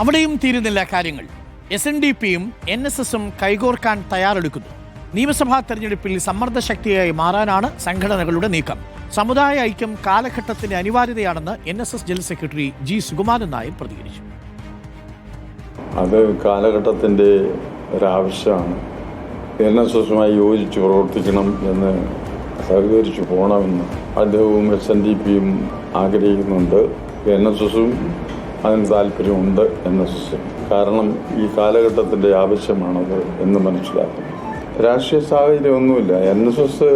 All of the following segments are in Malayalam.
അവിടെയും തീരുന്നില്ല കാര്യങ്ങൾ. എസ് എൻ ഡി പിയും എൻ എസ് എസും കൈകോർക്കാൻ തയ്യാറെടുക്കുന്നു. നിയമസഭാ തെരഞ്ഞെടുപ്പിൽ സമ്മർദ്ദ ശക്തിയായി മാറാനാണ് സംഘടനകളുടെ നീക്കം. സമുദായ ഐക്യം കാലഘട്ടത്തിന്റെ അനിവാര്യതയാണെന്ന് N S S general secretary G Sukumaran Nair പ്രതികരിച്ചു. അത് കാലഘട്ടത്തിന്റെ ഒരാവശ്യമാണ്. എൻ എസ് എസുമായി യോജിച്ച് പ്രവർത്തിക്കണം എന്ന് സഹകരിച്ചു പോകണമെന്ന് അദ്ദേഹവും എസ് എൻ ഡി പിയും ആഗ്രഹിക്കുന്നുണ്ട്. എൻ എസ് എസും അതിന് താല്പര്യമുണ്ട് എന്ന് കാരണം ഈ കാലഘട്ടത്തിന്റെ ആവശ്യമാണത് എന്ന് മനസ്സിലാക്കുന്നു. രാഷ്ട്രീയ സാഹചര്യമൊന്നുമില്ല എൻ എസ് എസ്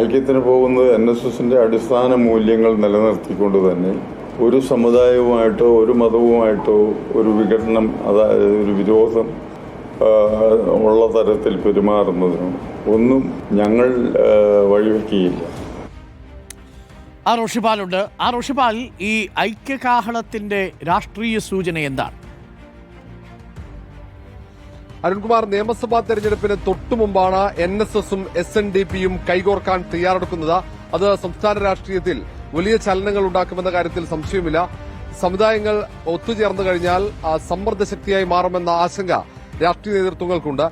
ഐക്യത്തിന് പോകുന്നത് എൻ എസ് എസിന്റെ അടിസ്ഥാന മൂല്യങ്ങൾ നിലനിർത്തിക്കൊണ്ട് തന്നെ ഒരു സമുദായവുമായിട്ടോ ഒരു മതവുമായിട്ടോ ഒരു വിഘടനം അതായത് ഒരു വിരോധം ഉള്ള തരത്തിൽ പെരുമാറുന്നതിനും ഒന്നും ഞങ്ങൾ വഴിവെക്കുകയില്ല. ആ റോഷിപാലുണ്ട് ആ റോഷിപാൽ ഈ ഐക്യകാഹളത്തിന്റെ രാഷ്ട്രീയ സൂചന എന്താണ്? അരുൺകുമാർ നിയമസഭാ തെരഞ്ഞെടുപ്പിന് തൊട്ടു മുമ്പാണ് എൻ എസ് എസും എസ് എൻ ഡി പിയും കൈകോർക്കാൻ തയ്യാറെടുക്കുന്നത്. അത് സംസ്ഥാന രാഷ്ട്രീയത്തിൽ വലിയ ചലനങ്ങൾ ഉണ്ടാക്കുമെന്ന കാര്യത്തിൽ സംശയമില്ല സമുദായങ്ങൾ ഒത്തുചേർന്നു കഴിഞ്ഞാൽ സമ്മർദ്ദ ശക്തിയായി മാറുമെന്ന ആശങ്ക രാഷ്ട്രീയ നേതൃത്വങ്ങൾക്കുണ്ട്.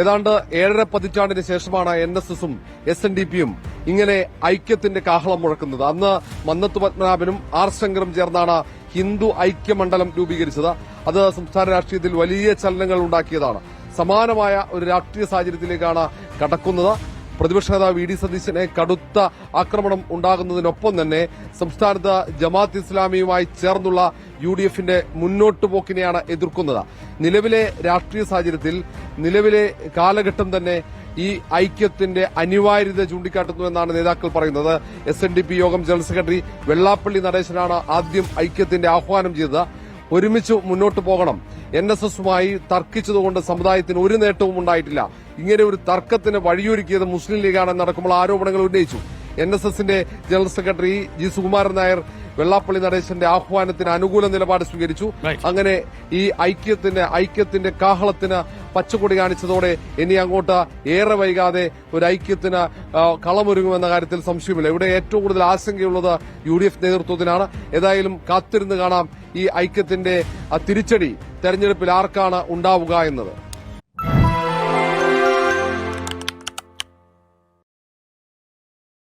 ഏതാണ്ട് ഏഴര പതിറ്റാണ്ടിന് ശേഷമാണ് എൻ എസ് എസും എസ് എൻ ഡി പിയും ഇങ്ങനെ ഐക്യത്തിന്റെ കാഹളം മുഴക്കുന്നത്. അന്ന് മന്നത്ത് പത്മനാഭനും ആർ ശങ്കറും ചേർന്നാണ് ഹിന്ദു ഐക്യമണ്ഡലം രൂപീകരിച്ചത്. അത് സംസ്ഥാന രാഷ്ട്രീയത്തിൽ വലിയ ചലനങ്ങൾ ഉണ്ടാക്കിയതാണ്. സമാനമായ ഒരു രാഷ്ട്രീയ സാഹചര്യത്തിലേക്കാണ് കടക്കുന്നത്. പ്രതിപക്ഷ നേതാവ് വി ഡി സതീശനെ കടുത്ത ആക്രമണം ഉണ്ടാകുന്നതിനൊപ്പം തന്നെ സംസ്ഥാനത്ത് ജമാഅത്ത് ഇസ്ലാമിയുമായി ചേർന്നുള്ള യു ഡി എഫിന്റെ മുന്നോട്ടു പോക്കിനെയാണ് എതിർക്കുന്നത്. നിലവിലെ രാഷ്ട്രീയ സാഹചര്യത്തിൽ നിലവിലെ കാലഘട്ടം തന്നെ ഈ ഐക്യത്തിന്റെ അനിവാര്യത ചൂണ്ടിക്കാട്ടുന്നു എന്നാണ് നേതാക്കൾ പറയുന്നത്. എസ് എൻ ഡി പി യോഗം ജനറൽ സെക്രട്ടറി വെള്ളാപ്പള്ളി നടേശനാണ് ആദ്യം ഐക്യത്തിന്റെ ആഹ്വാനം ചെയ്തത്. ഒരുമിച്ച് മുന്നോട്ട് പോകണം. എൻ എസ് എസുമായി തർക്കിച്ചതുകൊണ്ട് സമുദായത്തിന് ഒരു നേട്ടവും ഉണ്ടായിട്ടില്ല. ഇങ്ങനെ ഒരു തർക്കത്തിന് വഴിയൊരുക്കിയത് മുസ്ലിം ലീഗാണെന്ന് നടക്കുമ്പോൾ ആരോപണങ്ങൾ ഉന്നയിച്ചു. എൻ എസ് എസിന്റെ general secretary G Sukumaran Nair Vellappally നടേശന്റെ ആഹ്വാനത്തിന് അനുകൂല നിലപാട് സ്വീകരിച്ചു. അങ്ങനെ ഈ ഐക്യത്തിന്റെ ഐക്യത്തിന്റെ കാഹളത്തിന് പച്ചക്കൊടി കാണിച്ചതോടെ ഇനി അങ്ങോട്ട് ഏറെ വൈകാതെ ഒരു ഐക്യത്തിന് കളമൊരുങ്ങുമെന്ന കാര്യത്തിൽ സംശയമില്ല. ഇവിടെ ഏറ്റവും കൂടുതൽ ആശങ്കയുള്ളത് യു ഡി എഫ് നേതൃത്വത്തിനാണ്. ഏതായാലും കാത്തിരുന്ന് കാണാം ഈ ഐക്യത്തിന്റെ തിരിച്ചടി തെരഞ്ഞെടുപ്പിൽ ആർക്കാണ് ഉണ്ടാവുക എന്നത്.